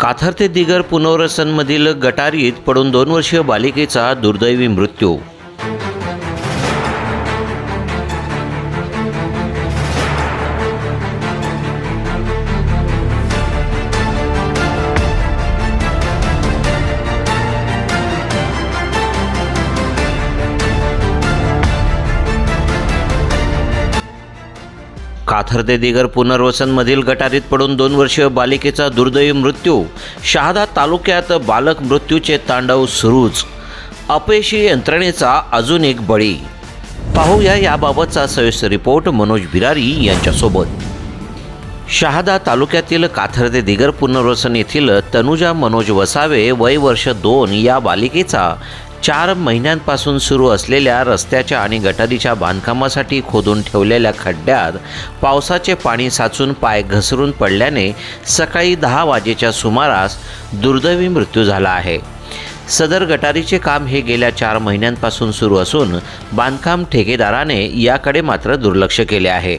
काथर ते दिगर पुनर्वसनमधील गटारीत पडून दोन वर्षीय बालिकेचा दुर्दैवी मृत्यू. काथर दिगर पुनर्वसनमधील गटारीत पडून दोन वर्षीय बालिकेचा दुर्दैवी मृत्यू. शहादा तालुक्यात बालक मृत्यूचे तांडव सुरूच. अपयशी यंत्रणेचा अजून एक बळी. पाहूया याबाबतचा सविस्तर रिपोर्ट मनोज बिरारी यांच्यासोबत. शहादा तालुक्यातील काथर्दे दिगर पुनर्वसन येथील तनुजा मनोज वसावे वय वर्ष दोन या बालिकेचा चार महिन्यांपासून सुरू असलेल्या रस्त्याच्या आणि गटारीच्या बांधकामासाठी खोदून ठेवलेल्या खड्ड्यात पावसाचे पाणी साचून पाय घसरून पडल्याने सकाळी दहा वाजेच्या सुमारास दुर्दैवी मृत्यू झाला आहे. सदर गटारीचे काम हे गेल्या चार महिन्यांपासून सुरू असून बांधकाम ठेकेदाराने याकडे मात्र दुर्लक्ष केले आहे.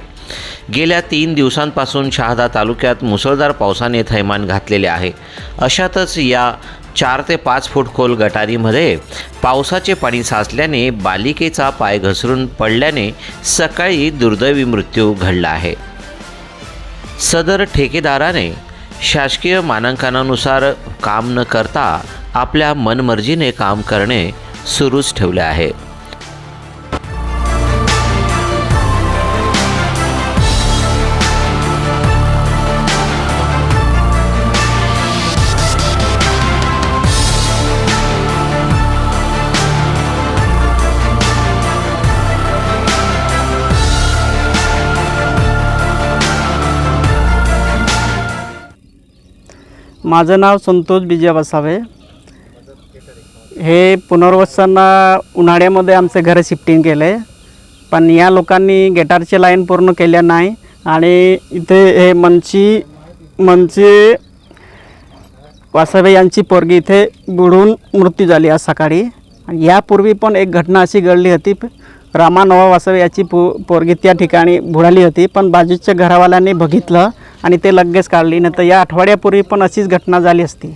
गेल्या तीन दिवसांपासून शहादा तालुक्यात मुसळधार पावसाने थैमान घातलेले आहे. अशातच या चार ते पाच फूट खोल गटारीमध्ये पावसाचे पाणी साचल्याने बालिकेचा पाय घसरून पडल्याने सकाळी दुर्दैवी मृत्यू घडला आहे. सदर ठेकेदाराने शासकीय मानांकनानुसार काम न करता आपल्या मनमर्जीने काम करणे सुरूच ठेवले आहे. माझं नाव संतोष विजय बसावे. हे पुनर्वसांना उन्हाळ्यामध्ये आमचं घर शिफ्टिंग केलं. आहे पण या लोकांनी गेटारची लाईन पूर्ण केल्या नाही आणि इथे हे मनची मनची वासावे यांची पोरगी इथे बुडून मृत्यू झाली आज सकाळी. यापूर्वी पण एक घटना अशी घडली होती. रामा वासव याची पो पोरगी त्या ठिकाणी बुडाली होती. पण बाजूच्या घरावाल्यांनी बघितलं आणि ते लगेच काढली. नाही या आठवड्यापूर्वी पण अशीच घटना झाली असती.